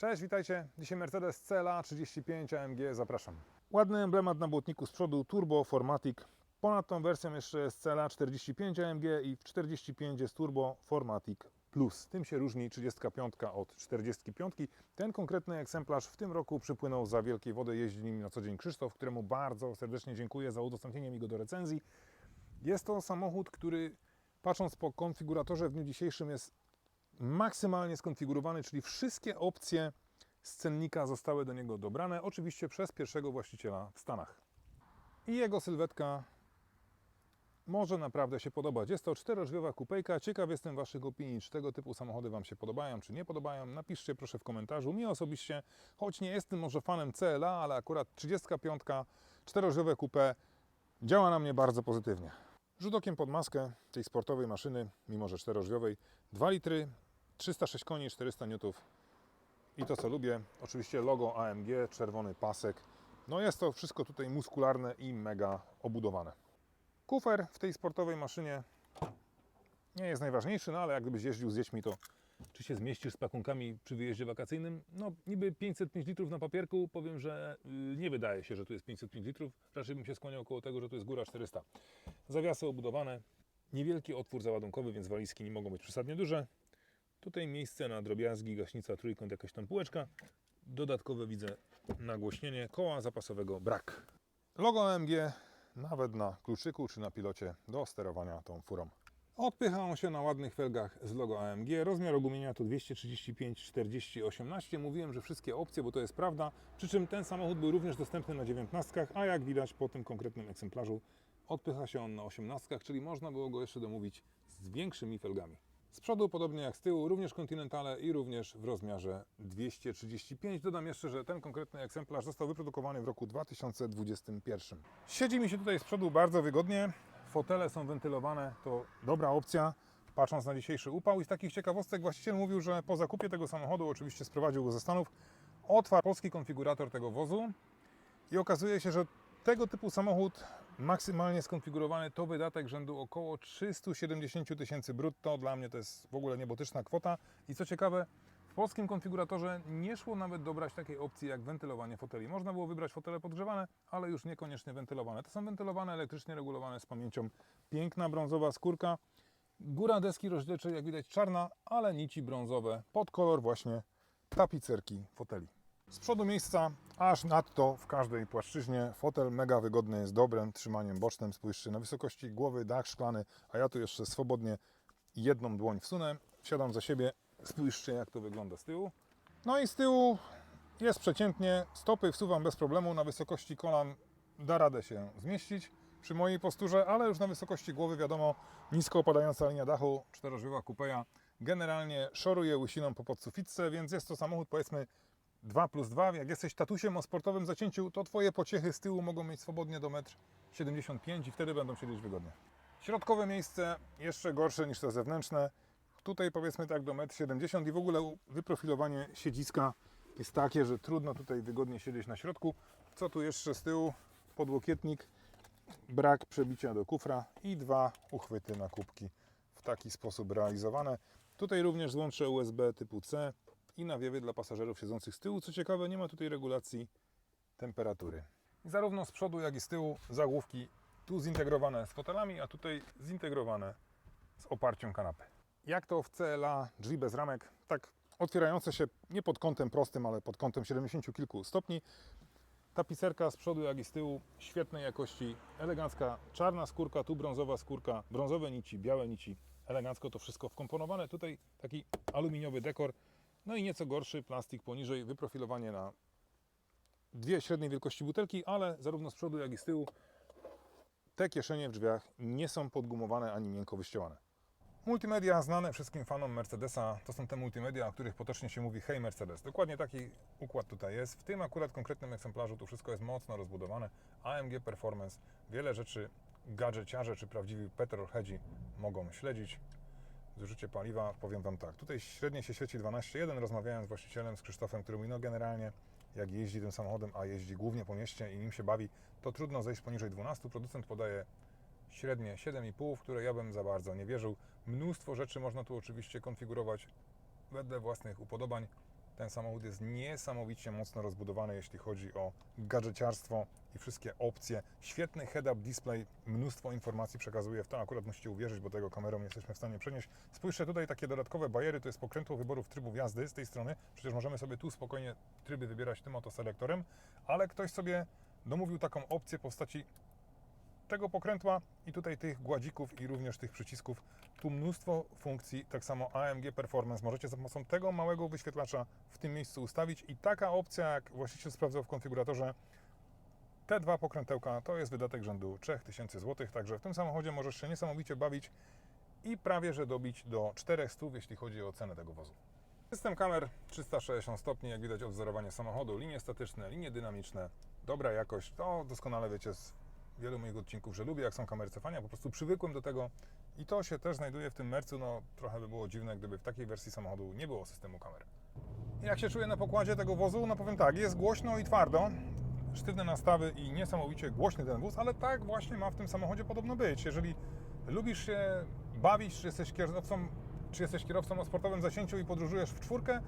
Cześć, witajcie. Dzisiaj Mercedes CLA 35 AMG, zapraszam. Ładny emblemat na błotniku z przodu, Turbo Formatic. Ponad tą wersją jeszcze jest CLA 45 AMG i w 45 jest Turbo Formatic Plus. Tym się różni 35 od 45. Ten konkretny egzemplarz w tym roku przypłynął za wielkiej wody. Jeździ nim na co dzień Krzysztof, któremu bardzo serdecznie dziękuję za udostępnienie mi go do recenzji. Jest to samochód, który patrząc po konfiguratorze w dniu dzisiejszym jest maksymalnie skonfigurowany, czyli wszystkie opcje z cennika zostały do niego dobrane, oczywiście przez pierwszego właściciela w Stanach. I jego sylwetka może naprawdę się podobać. Jest to czterodrzwiowa kupejka. Ciekaw jestem Waszych opinii, czy tego typu samochody Wam się podobają, czy nie podobają. Napiszcie proszę w komentarzu. Mi osobiście, choć nie jestem może fanem CLA, ale akurat 35, czterodrzwiowe coupe działa na mnie bardzo pozytywnie. Rzut okiem pod maskę tej sportowej maszyny, mimo że czterodrzwiowej, 2 litry, 306 koni, 400 newtów i to co lubię, oczywiście logo AMG, czerwony pasek. No jest to wszystko tutaj muskularne i mega obudowane. Kufer w tej sportowej maszynie nie jest najważniejszy, no ale jak gdybyś jeździł z dziećmi, to czy się zmieścisz z pakunkami przy wyjeździe wakacyjnym? No niby 505 litrów na papierku, powiem, że y, nie wydaje się, że tu jest 505 litrów. Raczej bym się skłaniał koło tego, że tu jest góra 400. Zawiasy obudowane, niewielki otwór załadunkowy, więc walizki nie mogą być przesadnie duże. Tutaj miejsce na drobiazgi, gaśnica, trójkąt, jakaś tam półeczka. Dodatkowe widzę nagłośnienie, koła zapasowego brak. Logo AMG nawet na kluczyku czy na pilocie do sterowania tą furą. Odpycha on się na ładnych felgach z logo AMG. Rozmiar ogumienia to 235 40 18. Mówiłem, że wszystkie opcje, bo to jest prawda. Przy czym ten samochód był również dostępny na 19, a jak widać po tym konkretnym egzemplarzu odpycha się on na 18, czyli można było go jeszcze domówić z większymi felgami. Z przodu, podobnie jak z tyłu, również Continentale i również w rozmiarze 235. Dodam jeszcze, że ten konkretny egzemplarz został wyprodukowany w roku 2021. Siedzi mi się tutaj z przodu bardzo wygodnie. Fotele są wentylowane, to dobra opcja, patrząc na dzisiejszy upał. I z takich ciekawostek właściciel mówił, że po zakupie tego samochodu, oczywiście sprowadził go ze Stanów, otwarł polski konfigurator tego wozu i okazuje się, że tego typu samochód maksymalnie skonfigurowany to wydatek rzędu około 370 tysięcy brutto. Dla mnie to jest w ogóle niebotyczna kwota. I co ciekawe, w polskim konfiguratorze nie szło nawet dobrać takiej opcji jak wentylowanie foteli. Można było wybrać fotele podgrzewane, ale już niekoniecznie wentylowane. To są wentylowane, elektrycznie regulowane z pamięcią. Piękna brązowa skórka. Góra deski rozdzielczej, jak widać, czarna, ale nici brązowe pod kolor właśnie tapicerki foteli. Z przodu miejsca aż nadto w każdej płaszczyźnie. Fotel mega wygodny, jest dobrym trzymaniem bocznym. Spójrzcie, na wysokości głowy dach szklany, a ja tu jeszcze swobodnie jedną dłoń wsunę. Wsiadam za siebie, spójrzcie jak to wygląda z tyłu. No i z tyłu jest przeciętnie, stopy wsuwam bez problemu, na wysokości kolan da radę się zmieścić przy mojej posturze, ale już na wysokości głowy wiadomo, nisko opadająca linia dachu, czterożywiowa kupeja, generalnie szoruje łysiną po podsufitce, więc jest to samochód powiedzmy 2 plus 2. Jak jesteś tatusiem o sportowym zacięciu, to Twoje pociechy z tyłu mogą mieć swobodnie do 1,75 m i wtedy będą siedzieć wygodnie. Środkowe miejsce jeszcze gorsze niż te zewnętrzne. Tutaj powiedzmy tak do 1,70 m i w ogóle wyprofilowanie siedziska jest takie, że trudno tutaj wygodnie siedzieć na środku. Co tu jeszcze z tyłu? Podłokietnik, brak przebicia do kufra i dwa uchwyty na kubki w taki sposób realizowane. Tutaj również złącze USB typu C i nawiewy dla pasażerów siedzących z tyłu. Co ciekawe, nie ma tutaj regulacji temperatury. Zarówno z przodu, jak i z tyłu zagłówki tu zintegrowane z fotelami, a tutaj zintegrowane z oparciem kanapy. Jak to w CLA drzwi bez ramek, tak otwierające się nie pod kątem prostym, ale pod kątem 70 kilku stopni. Tapicerka z przodu, jak i z tyłu, świetnej jakości, elegancka czarna skórka, tu brązowa skórka, brązowe nici, białe nici, elegancko to wszystko wkomponowane. Tutaj taki aluminiowy dekor, no i nieco gorszy plastik poniżej, wyprofilowanie na dwie średniej wielkości butelki, ale zarówno z przodu, jak i z tyłu te kieszenie w drzwiach nie są podgumowane ani miękko wyścielane. Multimedia znane wszystkim fanom Mercedesa to są te multimedia, o których potocznie się mówi Hey Mercedes. Dokładnie taki układ tutaj jest. W tym akurat konkretnym egzemplarzu to wszystko jest mocno rozbudowane. AMG Performance, wiele rzeczy gadżeciarze czy prawdziwi petrolheadzi mogą śledzić. Zużycie paliwa, powiem Wam tak, tutaj średnie się świeci 12,1. Rozmawiałem z właścicielem, z Krzysztofem, który mówi, no generalnie jak jeździ tym samochodem, a jeździ głównie po mieście i nim się bawi, to trudno zejść poniżej 12. Producent podaje średnie 7,5, w które ja bym za bardzo nie wierzył. Mnóstwo rzeczy można tu oczywiście konfigurować wedle własnych upodobań. Ten samochód jest niesamowicie mocno rozbudowany, jeśli chodzi o gadżeciarstwo i wszystkie opcje. Świetny head-up display, mnóstwo informacji przekazuje, w to akurat musicie uwierzyć, bo tego kamerą nie jesteśmy w stanie przenieść. Spójrzcie tutaj, takie dodatkowe bajery, to jest pokrętło wyborów trybów jazdy z tej strony. Przecież możemy sobie tu spokojnie tryby wybierać tym oto selektorem, ale ktoś sobie domówił taką opcję w postaci tego pokrętła i tutaj tych gładzików i również tych przycisków. Tu mnóstwo funkcji, tak samo AMG Performance. Możecie za pomocą tego małego wyświetlacza w tym miejscu ustawić i taka opcja, jak właściciel sprawdzał w konfiguratorze, te dwa pokrętełka to jest wydatek rzędu 3000 zł, także w tym samochodzie możesz się niesamowicie bawić i prawie że dobić do 400, jeśli chodzi o cenę tego wozu. System kamer 360 stopni, jak widać odwzorowanie samochodu, linie statyczne, linie dynamiczne, dobra jakość, to doskonale wiecie z wielu moich odcinków, że lubię jak są kamery cofania, po prostu przywykłem do tego i to się też znajduje w tym Mercu, no trochę by było dziwne, gdyby w takiej wersji samochodu nie było systemu kamer. Jak się czuję na pokładzie tego wozu? No powiem tak, jest głośno i twardo, sztywne nastawy i niesamowicie głośny ten wóz, ale tak właśnie ma w tym samochodzie podobno być. Jeżeli lubisz się bawić, czy jesteś kierowcą, czy jesteś kierowcą o sportowym zasięciu i podróżujesz w czwórkę,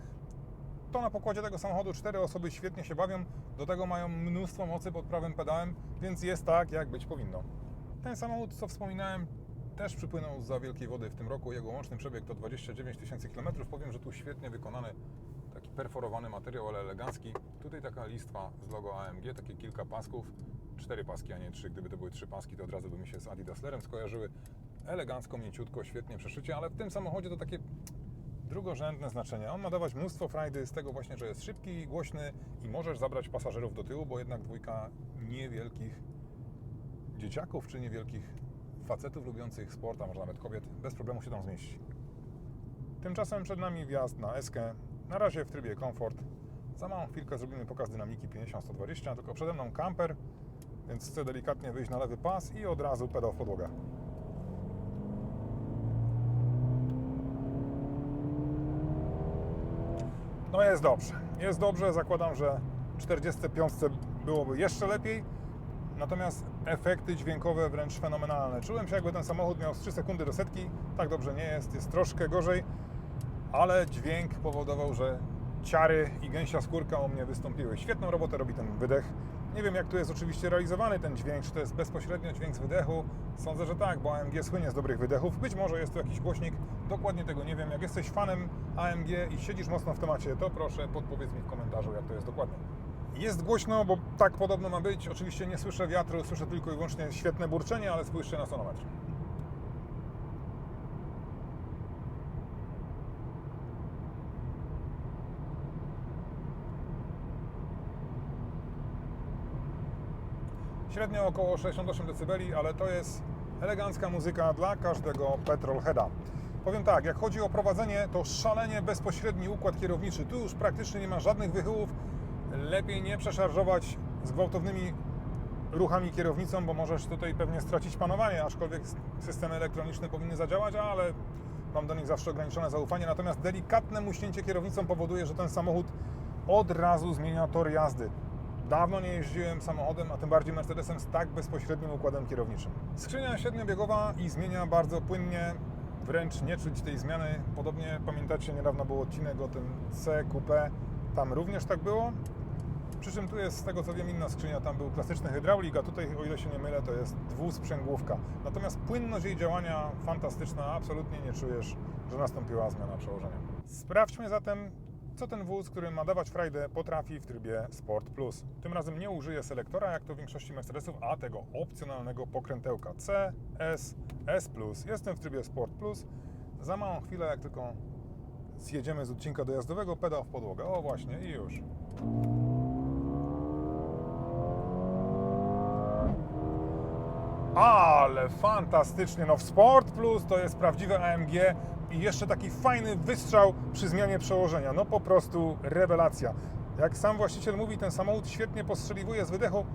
to na pokładzie tego samochodu cztery osoby świetnie się bawią, do tego mają mnóstwo mocy pod prawym pedałem, więc jest tak, jak być powinno. Ten samochód, co wspominałem, też przypłynął za wielkiej wody w tym roku. Jego łączny przebieg to 29 tysięcy kilometrów. Powiem, że tu świetnie wykonany, taki perforowany materiał, ale elegancki. Tutaj taka listwa z logo AMG, takie kilka pasków. Cztery paski, a nie trzy. Gdyby to były trzy paski, to od razu by mi się z Adidaslerem skojarzyły. Elegancko, mięciutko, świetnie przeszycie, ale w tym samochodzie to takie drugorzędne znaczenie. On ma dawać mnóstwo frajdy z tego właśnie, że jest szybki, głośny i możesz zabrać pasażerów do tyłu, bo jednak dwójka niewielkich dzieciaków czy niewielkich facetów lubiących sport, a może nawet kobiet, bez problemu się tam zmieści. Tymczasem przed nami wjazd na Eskę, na razie w trybie komfort. Za małą chwilkę zrobimy pokaz dynamiki 50-120, tylko przede mną kamper, więc chcę delikatnie wyjść na lewy pas i od razu pedał w podłogę. No jest dobrze. Jest dobrze. Zakładam, że 45 byłoby jeszcze lepiej. Natomiast efekty dźwiękowe wręcz fenomenalne. Czułem się jakby ten samochód miał z 3 sekundy do setki. Tak dobrze nie jest, jest troszkę gorzej, ale dźwięk powodował, że ciary i gęsia skórka u mnie wystąpiły. Świetną robotę robi ten wydech. Nie wiem jak tu jest oczywiście realizowany ten dźwięk, czy to jest bezpośrednio dźwięk z wydechu. Sądzę, że tak, bo AMG słynie z dobrych wydechów. Być może jest to jakiś głośnik, dokładnie tego nie wiem. Jak jesteś fanem AMG i siedzisz mocno w temacie, to proszę podpowiedz mi w komentarzu, jak to jest dokładnie. Jest głośno, bo tak podobno ma być. Oczywiście nie słyszę wiatru, słyszę tylko i wyłącznie świetne burczenie, ale spójrzcie na sonometr. Średnio około 68 dB, ale to jest elegancka muzyka dla każdego petrolheada. Powiem tak, jak chodzi o prowadzenie, to szalenie bezpośredni układ kierowniczy. Tu już praktycznie nie ma żadnych wychyłów. Lepiej nie przeszarżować z gwałtownymi ruchami kierownicą, bo możesz tutaj pewnie stracić panowanie, aczkolwiek systemy elektroniczne powinny zadziałać, ale mam do nich zawsze ograniczone zaufanie. Natomiast delikatne muśnięcie kierownicą powoduje, że ten samochód od razu zmienia tor jazdy. Dawno nie jeździłem samochodem, a tym bardziej Mercedesem z tak bezpośrednim układem kierowniczym. Skrzynia średniobiegowa i zmienia bardzo płynnie, wręcz nie czuć tej zmiany. Podobnie pamiętacie, niedawno był odcinek o tym C Coupe, tam również tak było. Przy czym tu jest, z tego co wiem, inna skrzynia, tam był klasyczny hydraulik, a tutaj, o ile się nie mylę, to jest dwusprzęgłówka. Natomiast płynność jej działania fantastyczna, absolutnie nie czujesz, że nastąpiła zmiana przełożenia. Sprawdźmy zatem, co ten wóz, który ma dawać frajdę, potrafi w trybie Sport Plus. Tym razem nie użyję selektora, jak to w większości Mercedesów, a tego opcjonalnego pokrętełka C, S, S. Jestem w trybie Sport Plus. Za małą chwilę, jak tylko zjedziemy z odcinka dojazdowego, pedał w podłogę. O właśnie, i już. Ale fantastycznie, no w Sport Plus to jest prawdziwe AMG i jeszcze taki fajny wystrzał przy zmianie przełożenia. No po prostu rewelacja. Jak sam właściciel mówi, ten samochód świetnie postrzeliwuje z wydechu,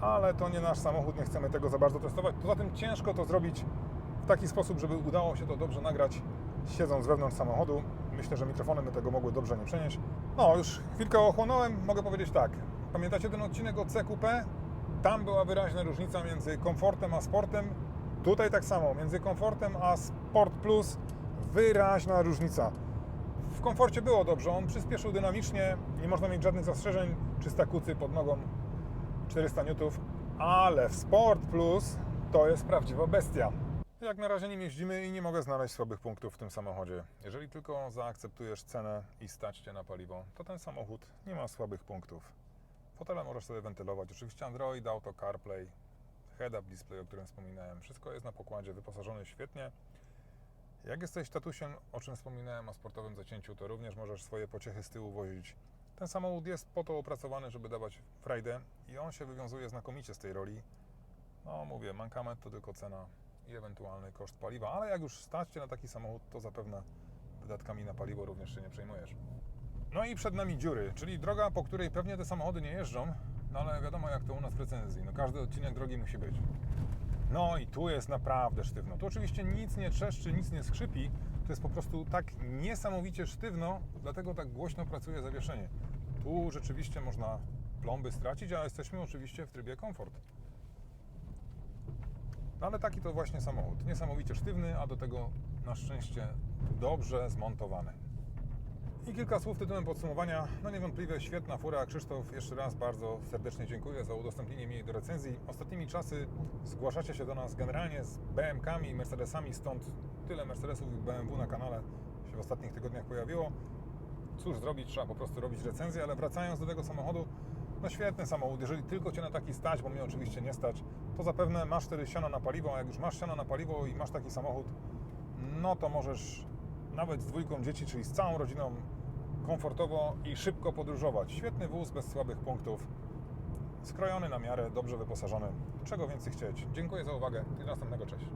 ale to nie nasz samochód, nie chcemy tego za bardzo testować. Poza tym ciężko to zrobić w taki sposób, żeby udało się to dobrze nagrać siedząc wewnątrz samochodu. Myślę, że mikrofony by tego mogły dobrze nie przenieść. No, już chwilkę ochłonąłem, mogę powiedzieć tak. Pamiętacie ten odcinek o CQP? Tam była wyraźna różnica między komfortem a sportem. Tutaj tak samo, między komfortem a Sport Plus wyraźna różnica. W komforcie było dobrze. On przyspieszył dynamicznie, nie można mieć żadnych zastrzeżeń. 300 kucy pod nogą, 400 newtów, ale w Sport Plus to jest prawdziwa bestia. Jak na razie nim jeździmy i nie mogę znaleźć słabych punktów w tym samochodzie. Jeżeli tylko zaakceptujesz cenę i stać Cię na paliwo, to ten samochód nie ma słabych punktów. Fotele możesz sobie wentylować. Oczywiście Android, Auto, CarPlay, head-up display, o którym wspominałem. Wszystko jest na pokładzie, wyposażone świetnie. Jak jesteś tatusiem, o czym wspominałem o sportowym zacięciu, to również możesz swoje pociechy z tyłu wozić. Ten samochód jest po to opracowany, żeby dawać frajdę i on się wywiązuje znakomicie z tej roli. No mówię, mankament to tylko cena i ewentualny koszt paliwa, ale jak już stać Cię na taki samochód, to zapewne wydatkami na paliwo również się nie przejmujesz. No i przed nami dziury, czyli droga, po której pewnie te samochody nie jeżdżą, no ale wiadomo jak to u nas w recenzji, no każdy odcinek drogi musi być. No i tu jest naprawdę sztywno. Tu oczywiście nic nie trzeszczy, nic nie skrzypi, to jest po prostu tak niesamowicie sztywno, dlatego tak głośno pracuje zawieszenie. Tu rzeczywiście można plomby stracić, a jesteśmy oczywiście w trybie komfort. No ale taki to właśnie samochód. Niesamowicie sztywny, a do tego na szczęście dobrze zmontowany. I kilka słów tytułem podsumowania. No niewątpliwie świetna fura. Krzysztof, jeszcze raz bardzo serdecznie dziękuję za udostępnienie mi jej do recenzji. Ostatnimi czasy zgłaszacie się do nas generalnie z BM-kami i Mercedesami, stąd tyle Mercedesów i BMW na kanale się w ostatnich tygodniach pojawiło. Cóż zrobić, trzeba po prostu robić recenzję, ale wracając do tego samochodu, no świetny samochód. Jeżeli tylko Cię na taki stać, bo mnie oczywiście nie stać, to zapewne masz wtedy siano na paliwo, a jak już masz siano na paliwo i masz taki samochód, no to możesz nawet z dwójką dzieci, czyli z całą rodziną komfortowo i szybko podróżować. Świetny wóz bez słabych punktów. Skrojony na miarę, dobrze wyposażony. Czego więcej chcieć? Dziękuję za uwagę i do następnego. Cześć.